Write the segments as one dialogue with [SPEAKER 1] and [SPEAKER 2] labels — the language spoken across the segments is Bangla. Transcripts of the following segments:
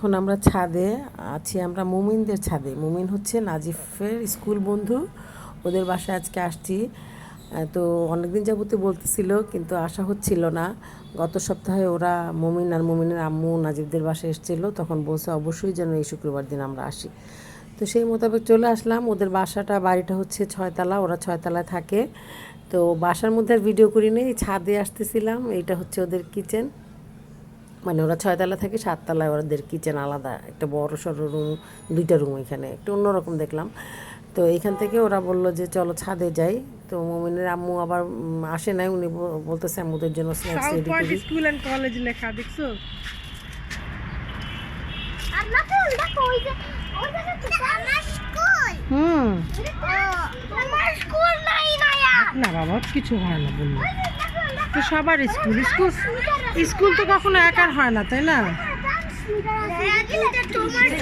[SPEAKER 1] এখন আমরা ছাদে আছি, আমরা মুমিনদের ছাদে। মুমিন হচ্ছে নাজিফের স্কুল বন্ধু। ওদের বাসায় আজকে আসছি। তো অনেকদিন যাবতে বলতেছিল, কিন্তু আসা হচ্ছিল না। গত সপ্তাহে ওরা মুমিন আর মুমিনের আম্মু নাজিফদের বাসায় এসেছিল, তখন বলছে অবশ্যই যেন এই শুক্রবার দিন আমরা আসি। তো সেই মোতাবেক চলে আসলাম। ওদের বাসাটা, বাড়িটা হচ্ছে ছয়তলা, ওরা ছয়তলায় থাকে। তো বাসার মধ্যে আর ভিডিও করিনি, ছাদে আসতেছিলাম। এইটা হচ্ছে ওদের কিচেন মানে ওরা ছয়তলা থেকে সাততলায় ওদের কিচেন আলাদা। একটা বড় সড়ো রুম দুইটা রুম এখানে। একটু অন্যরকম দেখলাম। তো এখান থেকে ওরা বলল যে চলো ছাদে যাই। তো মোমিনের আম্মু আবার আসে নাই। উনি বল- বলতেছে আম্মুদের জন্য স্ন্যাক্স রেডি করি।
[SPEAKER 2] স্কুল এন্ড কলেজ লেখা দেখছ?
[SPEAKER 3] আর না তো দেখো ওই যে ওই যে আমার স্কুল
[SPEAKER 2] হুম।
[SPEAKER 3] আমার স্কুল নাই না
[SPEAKER 2] বাবা কিছু হয় না বলল। তো সবার স্কুল। স্কুল স্কুল তো কখনো একার হয় না, তাই না?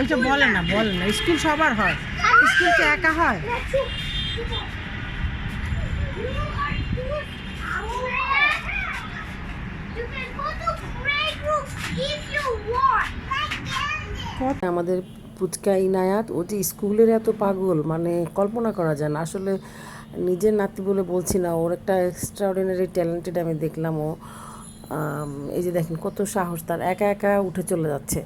[SPEAKER 3] এটা
[SPEAKER 2] বলে না বলে না, স্কুল সবার হয়। স্কুল কি একা হয়।
[SPEAKER 1] আমাদের পুচকা ইনায়াত ওটি স্কুলের এত পাগল মানে কল্পনা করা যায় না। আসলে নিজের নাতি বলে বলছি না, ওর একটা এক্সট্রাঅর্ডিনারি ট্যালেন্টেড আমি দেখলাম ও। এই যে দেখেন কত সাহস, তার একা একা উঠে চলে যাচ্ছে।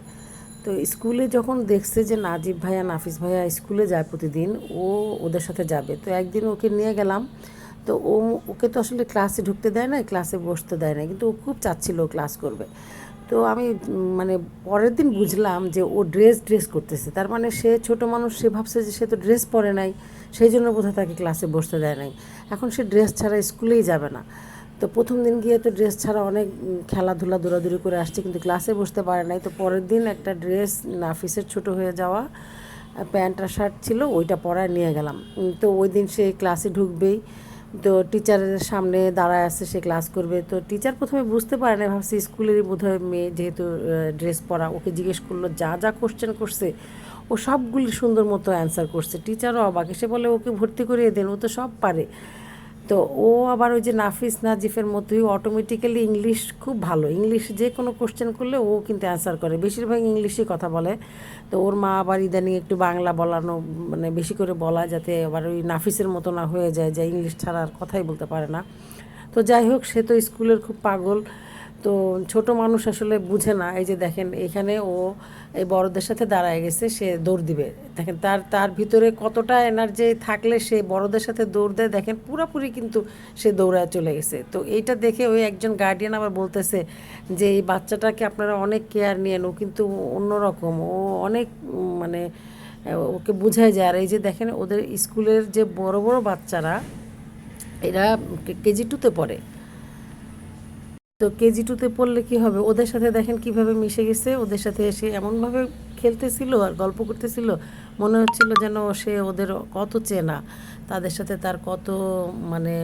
[SPEAKER 1] তো স্কুলে যখন দেখছে যে নাজিব ভাইয়া, নাফিস ভাইয়া স্কুলে যায় প্রতিদিন, ও ওদের সাথে যাবে। তো একদিন ওকে নিয়ে গেলাম, তো ও ওকে তো আসলে ক্লাসে ঢুকতে দেয় না ক্লাসে বসতে দেয় না কিন্তু ও খুব চাচ্ছিল ক্লাস করবে। তো আমি মানে পরের দিন বুঝলাম যে ও ড্রেস ড্রেস করতেছে। তার মানে সে ছোট মানুষ, সে ভাবছে যে সে তো ড্রেস পরে নাই। সেই জন্য বোধহয় তাকে ক্লাসে বসতে দেয় নাই। এখন সে ড্রেস ছাড়া স্কুলেই যাবে না। তো প্রথম দিন গিয়ে তো ড্রেস ছাড়া অনেক খেলাধুলা, দৌড়াদৌড়ি করে আসছে কিন্তু ক্লাসে বসতে পারে নাই। তো পরের দিন একটা ড্রেস নাফিসের ছোট হয়ে যাওয়া, প্যান্ট আর শার্ট ছিল, ওইটা পরায় নিয়ে গেলাম। তো ওই দিন সে ক্লাসে ঢুকবেই। তো টিচারের সামনে দাঁড়ায় আসছে সে ক্লাস করবে। তো টিচার প্রথমে বুঝতে পারে না, ভাবছি স্কুলেরই বোধহয় মেয়ে যেহেতু ড্রেস পরা। ওকে জিজ্ঞেস করল, যা যা কোশ্চেন করছে? ও সবগুলি সুন্দর মতো অ্যান্সার করছে। টিচারও অবাক। এসে বলে, ওকে ভর্তি করিয়ে দেন, ও তো সব পারে। তো ও আবার ওই যে নাফিস নাজিফের মতোই অটোমেটিক্যালি ইংলিশ খুব ভালো। ইংলিশ যে কোনো কোশ্চেন করলে ও কিন্তু অ্যান্সার করে। বেশিরভাগ ইংলিশই কথা বলে। তো ওর মা আবার ইদানিং একটু বাংলা বলানো মানে বেশি করে বলা যাতে আবার ওই নাফিসের মতো না হয়ে যায়, যে ইংলিশ ছাড়া আর কথাই বলতে পারে না। তো যাই হোক, সে তো স্কুলের খুব পাগল। তো ছোট মানুষ আসলে বুঝে না। এই যে দেখেন, এখানে ও এই বড়দের সাথে দাঁড়ায় গেছে, সে দৌড় দিবে। দেখেন, তার তার ভিতরে কতটা এনার্জি থাকলে সে বড়দের সাথে দৌড় দেয়, দেখেন পুরোপুরি কিন্তু সে দৌড়ায় চলে গেছে। তো এইটা দেখে ওই একজন গার্ডিয়ান আবার বলতেছে যে, এই বাচ্চাটাকে আপনারা অনেক কেয়ার নিয়েন, ও কিন্তু অন্যরকম, ও অনেক মানে ওকে বোঝায় যায়। আর এই যে দেখেন, ওদের স্কুলের যে বড় বড় বাচ্চারা, এরা কেজি টুতে পড়ে। তো কেজি টুতে পড়লে কি হবে? ওদের সাথে দেখেন কীভাবে মিশে গেছে, ওদের সাথে এসে এমনভাবে খেলতেছিল, আর গল্প করতেছিল। মনে হচ্ছিল যেন সে ওদের কত চেনা, তাদের সাথে তার কত মানে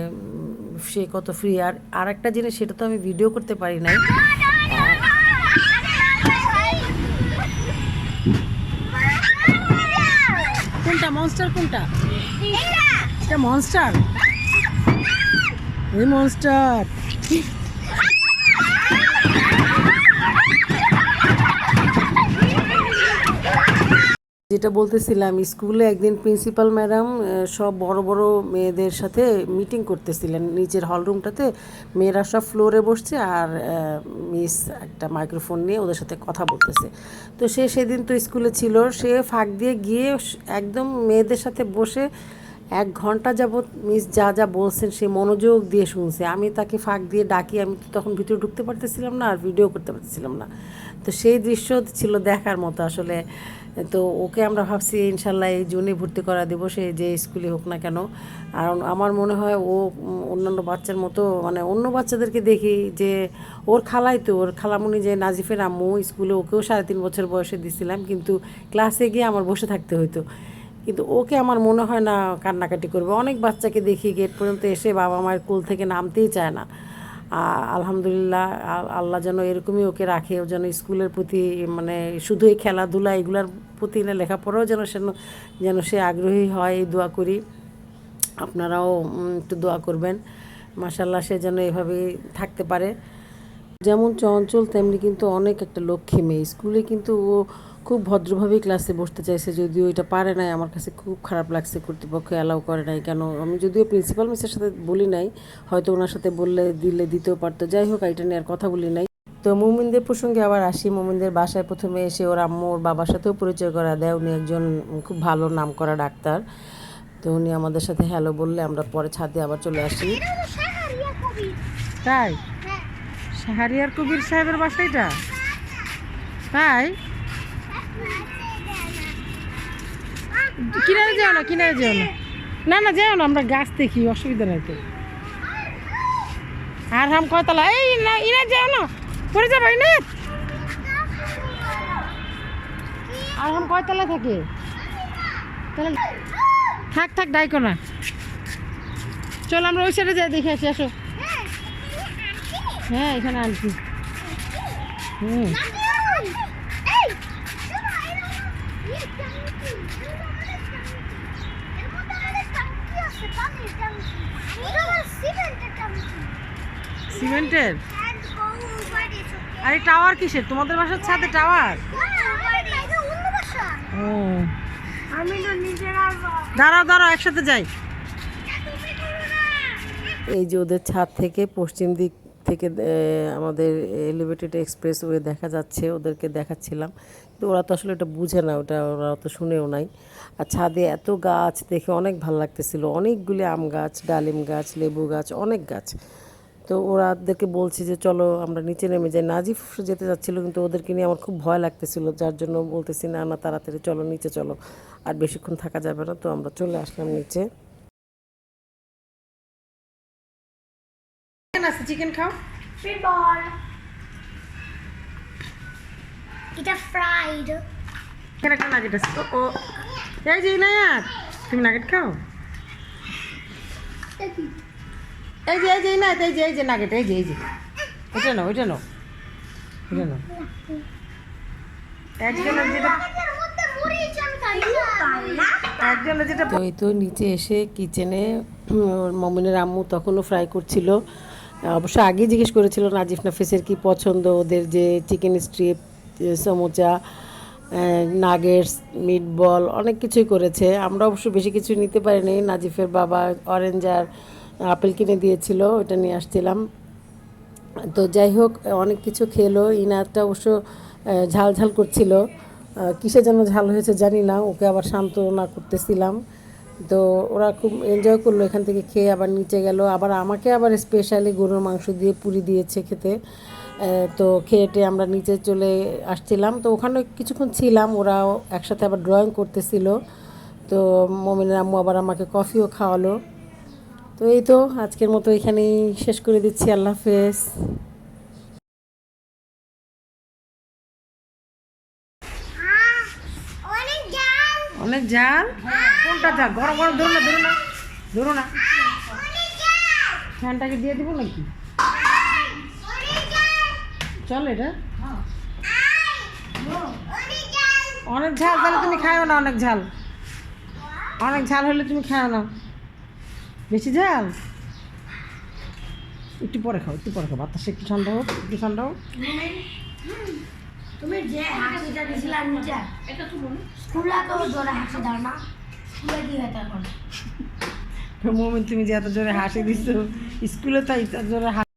[SPEAKER 1] সে কত ফ্রি আর আর একটা জিনিস, সেটা তো আমি ভিডিও করতে পারি নাই।
[SPEAKER 2] কোনটা মনস্টার কোনটা? এটা মনস্টার এই মনস্টার
[SPEAKER 1] যেটা বলতেছিলাম, স্কুলে একদিন প্রিন্সিপাল ম্যাডাম সব বড় বড় মেয়েদের সাথে মিটিং করতেছিলেন। নিচের হলরুমটাতে মেয়েরা সব ফ্লোরে বসছে আর মিস একটা মাইক্রোফোন নিয়ে ওদের সাথে কথা বলতেছে। তো সে সেদিন তো স্কুলে ছিল, সে ফাঁক দিয়ে গিয়ে একদম মেয়েদের সাথে বসে এক ঘণ্টা যাবৎ মিস যা যা বলছেন সে মনোযোগ দিয়ে শুনছে। আমি তাকে ফাঁক দিয়ে ডাকি, আমি তো তখন ভিতরে ঢুকতে পারতেছিলাম না আর ভিডিও করতে পারতেছিলাম না। তো সেই দৃশ্য ছিল দেখার মতো আসলে। তো ওকে আমরা ভাবছি, ইনশাল্লাহ এই জুনে ভর্তি করা দেবো, সে যে স্কুলে হোক না কেন। আর আমার মনে হয় ও অন্যান্য বাচ্চার মতো মানে অন্য বাচ্চাদেরকে দেখি যে ওর খালাই তো, ওর খালামুনি যে নাজিফের আম্মু, স্কুলে ওকেও সাড়ে তিন বছর বয়সে দিছিলাম, কিন্তু ক্লাসে গিয়ে আমার বসে থাকতে হতো কিন্তু ওকে আমার মনে হয় না কান্নাকাটি করবে। অনেক বাচ্চাকে দেখি গেট পর্যন্ত এসে বাবা মায়ের কোল থেকে নামতেই চায় না। আলহামদুলিল্লাহ আল্লাহ যেন এরকমই ওকে রাখে, ও যেন স্কুলের প্রতি মানে শুধু এই খেলাধুলা, এগুলার প্রতি না, লেখাপড়াও যেন সে যেন সে আগ্রহী হয়, এই দোয়া করি। আপনারাও একটু দোয়া করবেন। মাসাল্লাহ সে যেন এভাবেই থাকতে পারে। যেমন চঞ্চল, তেমনি কিন্তু অনেক একটা লক্ষ্মী মেয়ে। স্কুলে কিন্তু ও খুব ভদ্রভাবেই ক্লাসে বসতে চাইছে যদিও এটা পারে নাই আমার কাছে খুব খারাপ লাগছে কর্তৃপক্ষ অ্যালাউ করে নাই কেন আমি যদিও প্রিন্সিপাল মিসের সাথে বলি নাই হয়তো ওনার সাথে বললে দিলে দিতেও পারতো যাই হোক এটা নিয়ে আর কথা বলি নাই। তো মুমিনদের প্রসঙ্গে আবার আসি মুমিনদের বাসায় প্রথমে এসে ওর আম্মু ওর বাবার সাথেও পরিচয় করা দেয় উনি একজন খুব ভালো নাম করা ডাক্তার। তো উনি আমাদের সাথে হ্যালো বললে আমরা পরে ছাদে আবার চলে আসি।
[SPEAKER 2] তাই?
[SPEAKER 3] হ্যাঁ।
[SPEAKER 2] শাহরিয়ার কবির সাহেবের বাসা এটা তাই? কিনারে যাও না কিনারে যাও না না না যাও না আমরা গাছ দেখি অসুবিধা নাই তো আর হাম কয়তলা এই না ইনা যাও না পড়ে যাবে না আর হাম কয়তলা থাকে তাহলে থাক থাক ডাইকো না চল আমরা ওই সাইডে যাই দেখে আসি আসো হ্যাঁ এখানে আনছি হুম
[SPEAKER 3] এই শোনো এই ট্যাঙ্কি এর মধ্যে অনেক ট্যাঙ্কি আছে পানির ট্যাঙ্কি এটা হলো সিমেন্টের?
[SPEAKER 2] আরে টাওয়ার কিসের? তোমাদের বাসার ছাদে টাওয়ার? ও। দাঁড়াও দাঁড়াও, একসাথে যাই।
[SPEAKER 1] এই যে ওদের ছাদ থেকে পশ্চিম দিক থেকে আমাদের এলিভেটেড এক্সপ্রেস ওয়ে দেখা যাচ্ছে, ওদেরকে দেখাচ্ছিলাম। কিন্তু ওরা তো আসলে এটা বুঝে না, ওটা ওরা তো শুনেও নাই। আর ছাদে এত গাছ দেখে অনেক ভালো লাগতেছিল। অনেকগুলি আম গাছ, ডালিম গাছ, লেবু গাছ, অনেক গাছ। তো ওরা ওরাদেরকে বলছি যে, চলো আমরা নিচে নেমে যাই। নাজিফ যেতে যাচ্ছিল, কিন্তু ওদেরকে নিয়ে আমার খুব ভয় লাগতেছিল। যার জন্য বলতেছি, না না, তাড়াতাড়ি চলো, নিচে চলো। আর বেশিক্ষণ থাকা যাবে না। তো আমরা চলে আসলাম নিচে।
[SPEAKER 2] চিকেন খাও
[SPEAKER 3] বল এটা ফ্রাইড
[SPEAKER 2] এখানে একটা নাগেট আছে ও ও এই যে ইনায়াত তুমি নাগেট খাও এই যে এই যে ইনায়াত এই যে এই যে নাগেট এই যে এই যে এটা নাও এটা নাও এটা নাও একজনের যেটা
[SPEAKER 1] তো নিচে এসে কিচেনে মমিনের আম্মু তখনও ফ্রাই করছিল। অবশ্য আগেই জিজ্ঞেস করেছিল নাজিফ নাফিসের কি পছন্দ ওদের যে chicken strip samosa nuggets meatball অনেক কিছুই করেছে। আমরা অবশ্য বেশি কিছু নিতে পারিনি। নাজিফের বাবা অরেঞ্জ আর আপেল কিনে দিয়েছিল ওটা নিয়ে আসছিলাম। তো যাই হোক অনেক কিছু খেলো। ইনারটা অবশ্য ঝাল ঝাল করছিল। কিসে যেন ঝাল হয়েছে জানি না, ওকে আবার সান্ত্বনা করতেছিলাম। তো ওরা খুব এনজয় করল এখান থেকে খেয়ে আবার নিচে গেল। আবার আমাকে আবার স্পেশালি গরুর মাংস দিয়ে পুরি দিয়েছে খেতে। তো খেয়েটে আমরা নিচে চলে আসছিলাম। তো ওখানে কিছুক্ষণ ছিলাম ওরাও একসাথে আবার ড্রয়িং করতেছিল। তো মমিনের আম্মু আবার আমাকে কফিও খাওয়ালো। তো এই তো আজকের মতো এখানেই শেষ করে দিচ্ছি। আল্লাহ হাফেজ।
[SPEAKER 3] অনেক জাল।
[SPEAKER 2] কোনটা জাল গরম গরম, ধরো না ধরো না ধরো না। ফ্যানটাকে দিয়ে দিব নাকি? চল এটা।
[SPEAKER 3] অনেক
[SPEAKER 2] ঝাল, তাহলে তুমি খাও না অনেক ঝাল। অনেক ঝাল হলে তুমি খাও না। বেশি ঝাল? একটু পরে খাও, একটু পরে খাও, বাতাসে একটু ঠান্ডা হোক, একটু ঠান্ডা হোক।
[SPEAKER 3] তুমি যে হাসিটা এটা তো স্কুলে তো জোরে হাসি দাও না।
[SPEAKER 2] তুমি যে এত জোরে হাসি দিছো স্কুলে তাই এত জোরে